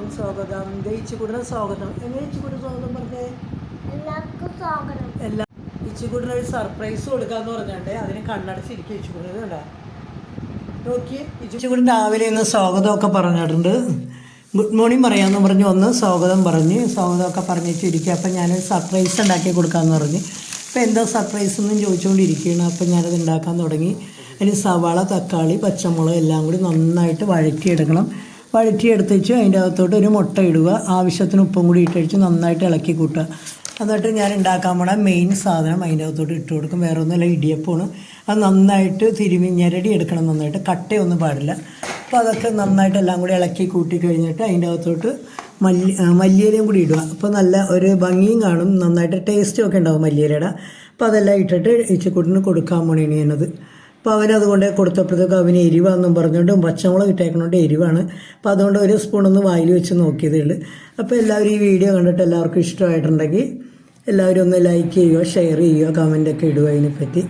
എല്ലാവർക്കും സ്വാഗതം. ഇച്ചിക്കൂടിന് സ്വാഗതം. എങ്ങനെ ഇച്ചുകൂടി സ്വാഗതം പറഞ്ഞേ? എല്ലാവർക്കും സ്വാഗതം. എല്ലാ ഇച്ചുകൂടിന് ഒരു സർപ്രൈസ് കൊടുക്കാന്ന് പറഞ്ഞാണ്ട് അതിന് കണ്ണടച്ചിരിക്കും ഇച്ചിക്കൂടി കണ്ടാ? നോക്കി. ഇച്ചുകൂടി രാവിലെ ഇന്ന് സ്വാഗതമൊക്കെ പറഞ്ഞിട്ടുണ്ട്. ഗുഡ് മോർണിംഗ് പറയാമെന്ന് പറഞ്ഞു ഒന്ന് സ്വാഗതം പറഞ്ഞ് സ്വാഗതമൊക്കെ പറഞ്ഞിട്ടിരിക്കുക അപ്പം ഞാൻ സർപ്രൈസ് ഉണ്ടാക്കി കൊടുക്കാമെന്ന് പറഞ്ഞ്. അപ്പോൾ എന്താ സർപ്രൈസ് എന്നും ചോദിച്ചുകൊണ്ടിരിക്കുകയാണ് അപ്പം ഞാനത് ഉണ്ടാക്കാൻ തുടങ്ങി. അതിന് സവാള തക്കാളി പച്ചമുളക് എല്ലാം കൂടി നന്നായിട്ട് വഴറ്റിയെടുക്കണം. വഴറ്റിയെടുത്ത് വെച്ച് അതിന്റെ അകത്തോട്ട് ഒരു മുട്ട ഇടുക. ആവശ്യത്തിന് ഉപ്പും കൂടി ഇട്ടഴിച്ച് നന്നായിട്ട് ഇളക്കി കൂട്ടുക. എന്നിട്ട് ഞാൻ ഉണ്ടാക്കാൻ പോണ മെയിൻ സാധനം അതിന്റെ അകത്തോട്ട് ഇട്ട് കൊടുക്കും. വേറെ ഒന്നുമല്ല ഇടിയപ്പമാണ്. അത് നന്നായിട്ട് തിരുമി എടുക്കണം നന്നായിട്ട്. കട്ടയൊന്നും പാടില്ല. അപ്പോൾ അതൊക്കെ നന്നായിട്ട് എല്ലാം കൂടി ഇളക്കി കൂട്ടി കഴിഞ്ഞിട്ട് അതിന്റെ അകത്തോട്ട് മല്ലി മല്ലിയിലയും കൂടി ഇടുക. അപ്പോൾ നല്ല ഒരു ഭംഗിയും കാണും. നന്നായിട്ട് ടേസ്റ്റും ഒക്കെ ഉണ്ടാവും മല്ലിയിലയുടെ. അപ്പോൾ അതെല്ലാം ഇട്ടിട്ട് ഇച്ചിക്കൂട്ടിന് കൊടുക്കാൻ പോണേണ് ഞാനത്. അപ്പോൾ അവനത് അതുകൊണ്ട് കൊടുത്തപ്പോഴത്തേക്ക് അവന് എരിവാണെന്നും പറഞ്ഞുകൊണ്ട് പച്ചമുളക് ഇട്ടേക്കണോണ്ട് എരിവാണ്. അപ്പോൾ അതുകൊണ്ട് ഒരു സ്പൂണൊന്ന് വായിൽ വെച്ച് നോക്കിയതേ അപ്പോൾ എല്ലാവരും ഈ വീഡിയോ കണ്ടിട്ട് എല്ലാവർക്കും ഇഷ്ടമായിട്ടുണ്ടെങ്കിൽ എല്ലാവരും ഒന്ന് ലൈക്ക് ചെയ്യുക ഷെയർ ചെയ്യുക കമന്റൊക്കെ ഇടുക അതിനെപ്പറ്റി.